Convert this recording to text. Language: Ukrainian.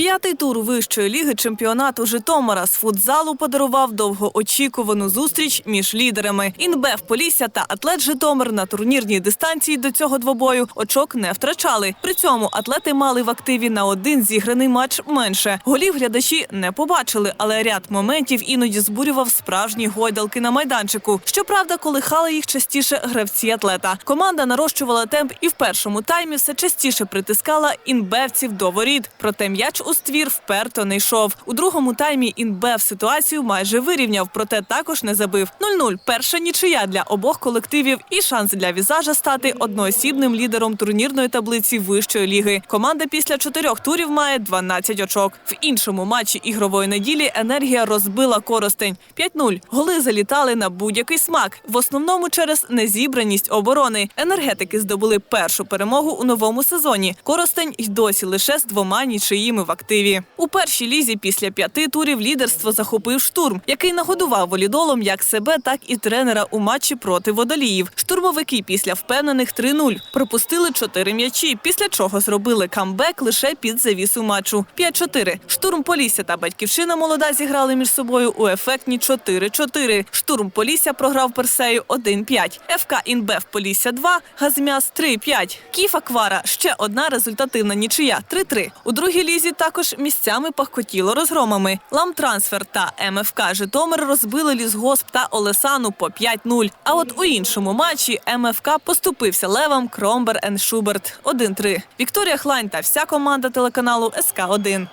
П'ятий тур вищої ліги чемпіонату Житомира з футзалу подарував довгоочікувану зустріч між лідерами. Інбев Полісся та Атлет Житомир на турнірній дистанції до цього двобою очок не втрачали. При цьому атлети мали в активі на один зіграний матч менше. Голів глядачі не побачили, але ряд моментів іноді збурював справжні гойдалки на майданчику. Щоправда, колихали їх частіше гравці атлета. Команда нарощувала темп і в першому таймі все частіше притискала інбевців до воріт. Проте м'яч у ствір вперто не йшов. У другому таймі інбев ситуацію майже вирівняв, проте також не забив. 0-0 – перша нічия для обох колективів і шанс для візажа стати одноосібним лідером турнірної таблиці вищої ліги. Команда після чотирьох турів має 12 очок. В іншому матчі ігрової неділі енергія розбила коростень. 5-0. Голи залітали на будь-який смак. В основному через незібраність оборони. Енергетики здобули першу перемогу у новому сезоні. Коростень й досі лише з двома нічиїми в активі. У першій лізі після п'яти турів лідерство захопив штурм, який нагодував волідолом як себе, так і тренера у матчі проти водоліїв. Штурмовики після впевнених 3-0 пропустили чотири м'ячі, після чого зробили камбек лише під завісу матчу. 5-4. Штурм Полісся та Батьківщина молода зіграли між собою у ефектні 4-4. Штурм Полісся програв Персею 1-5. ФК Інбев Полісся 2, Газмяс 3-5. Кіфа Квара ще одна результативна нічия 3-3. У другій лізі також місцями пахкотіло розгромами. Ламтрансфер та МФК Житомир розбили лісгосп та Олесану по 5-0. А от у іншому матчі МФК поступився левам Кромбер Шуберт 1-3. Вікторія Хлань та вся команда телеканалу СК 1